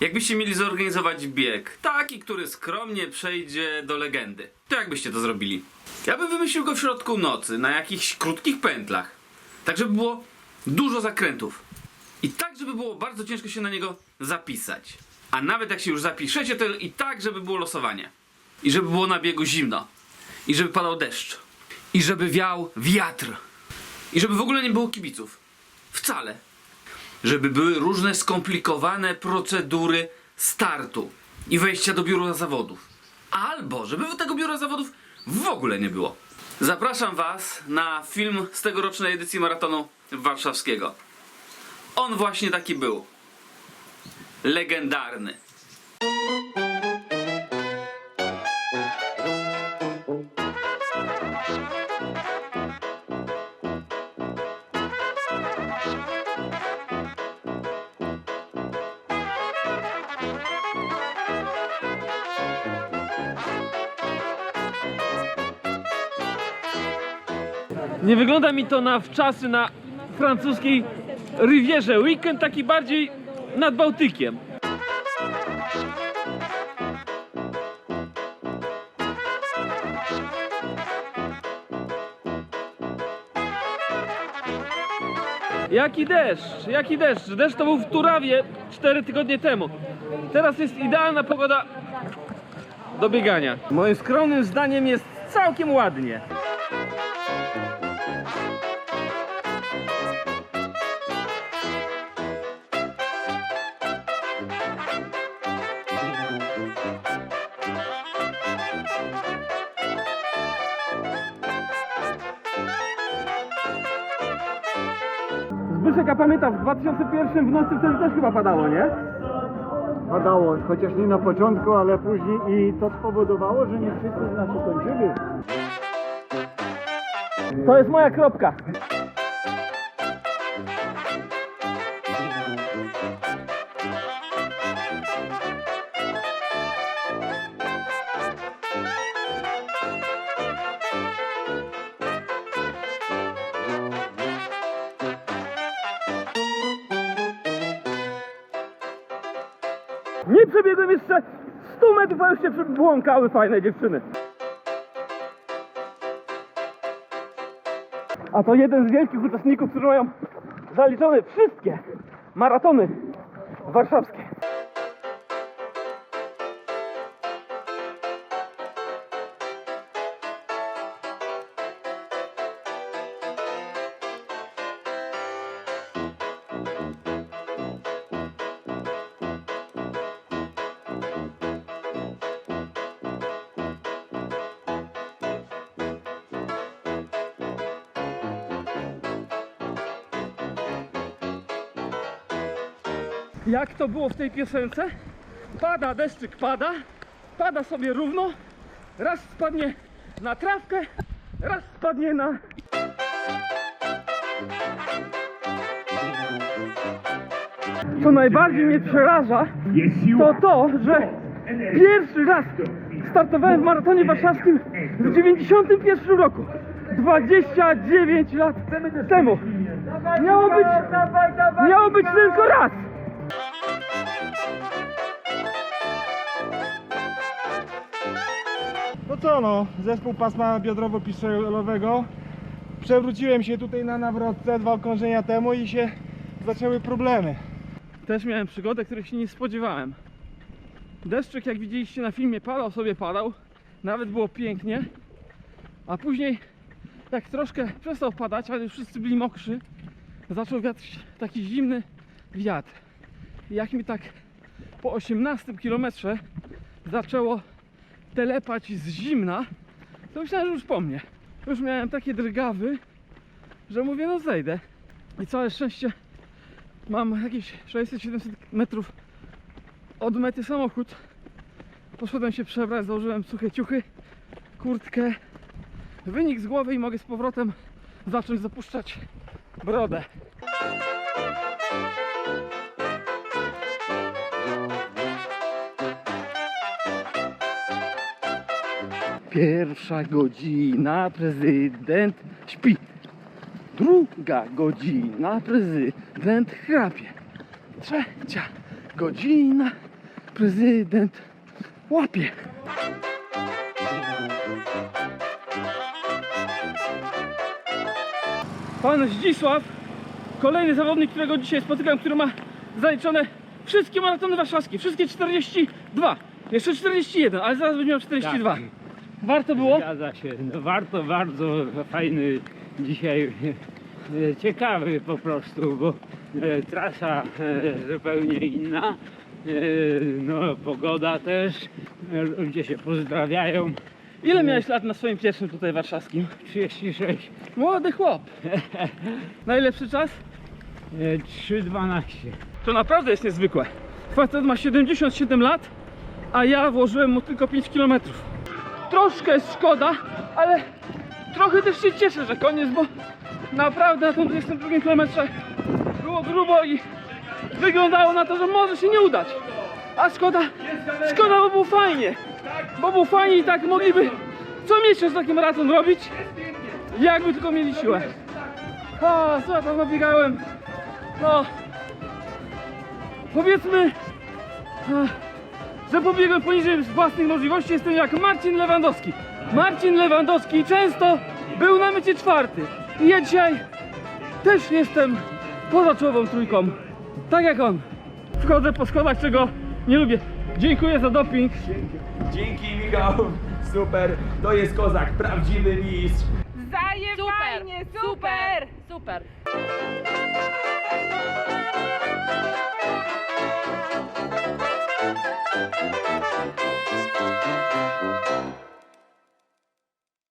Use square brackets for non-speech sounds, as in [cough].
Jakbyście mieli zorganizować bieg, taki, który skromnie przejdzie do legendy, to jak byście to zrobili? Ja bym wymyślił go w środku nocy, na jakichś krótkich pętlach. Tak, żeby było dużo zakrętów. I tak, żeby było bardzo ciężko się na niego zapisać. A nawet jak się już zapiszecie, to i tak, żeby było losowanie. I żeby było na biegu zimno. I żeby padał deszcz. I żeby wiał wiatr. I żeby w ogóle nie było kibiców. Wcale żeby były różne skomplikowane procedury startu i wejścia do biura zawodów. Albo żeby tego biura zawodów w ogóle nie było. Zapraszam Was na film z tegorocznej edycji maratonu warszawskiego. On właśnie taki był. Legendarny. Nie wygląda mi to na wczasy na francuskiej Rivierze. Weekend taki bardziej nad Bałtykiem. Jaki deszcz, jaki deszcz. Deszcz to był w Turawie 4 tygodnie temu. Teraz jest idealna pogoda do biegania. Moim skromnym zdaniem jest całkiem ładnie. Zbyszek, a pamiętam, w 2001 w nocy wtedy też chyba padało, nie? Padało, chociaż nie na początku, ale później i to spowodowało, że nie wszyscy z nas ukończyli. To jest moja kropka. Nie przebiegłem jeszcze 100 metrów, a już się błąkały fajne dziewczyny. A to jeden z wielkich uczestników, którzy mają zaliczone wszystkie maratony warszawskie. Jak to było w tej piosence? Pada, deszczyk pada, pada sobie równo, raz spadnie na trawkę, raz spadnie na... Co najbardziej mnie przeraża, to to, że pierwszy raz startowałem w maratonie warszawskim w 91 roku. 29 lat temu. Miało być, miało być tylko raz. No co no, zespół pasma biodrowo-piszczelowego. Przewróciłem się tutaj na nawrotce dwa okrążenia temu i się zaczęły problemy. Też miałem przygodę, której się nie spodziewałem. Deszczyk, jak widzieliście na filmie, padał sobie padał. Nawet było pięknie. A później, jak troszkę przestał padać, ale już wszyscy byli mokrzy, zaczął wiać taki zimny wiatr. Jak mi tak po 18 kilometrze zaczęło telepać z zimna, to myślałem, że już po mnie. Już miałem takie drgawy, że mówię, no zejdę. I całe szczęście mam jakieś 600-700 metrów od mety samochód. Poszedłem się przebrać, założyłem suche ciuchy, kurtkę, wynik z głowy i mogę z powrotem zacząć zapuszczać brodę. Pierwsza godzina, prezydent śpi. Druga godzina, prezydent chrapie. Trzecia godzina, prezydent łapie. Pan Zdzisław, kolejny zawodnik, którego dzisiaj spotykam, który ma zaliczone wszystkie maratony warszawskie, wszystkie 42. Jeszcze 41, ale zaraz będzie miał 42. Tak. Warto było? Zgadza się. No warto, bardzo fajny dzisiaj, e, ciekawy po prostu, bo e, trasa e, zupełnie inna, no pogoda też, ludzie się pozdrawiają. Ile miałeś lat na swoim pierwszym tutaj warszawskim? 36, Młody chłop. [laughs] Najlepszy czas? e, 3,12. To naprawdę jest niezwykłe. Facet ma 77 lat, a ja włożyłem mu tylko 5 km. Troszkę jest szkoda, ale trochę też się cieszę, że koniec, bo naprawdę na tym 22 kilometrze było grubo i wyglądało na to, że może się nie udać. A szkoda, szkoda, bo było fajnie. Bo było fajnie i tak mogliby co miesiąc taki maraton robić, jakby tylko mieli siłę. A, słuchaj, tam nabiegałem. No, powiedzmy, e, że pobiegłem poniżej własnych możliwości. Jestem jak Marcin Lewandowski. Marcin Lewandowski często był na mycie czwarty. I ja dzisiaj też jestem poza czołową trójką. Tak jak on. Wchodzę po schodach, czego nie lubię. Dziękuję za doping. Dzięki Michał, super, to jest kozak, prawdziwy mistrz. Zajebanie, super, super.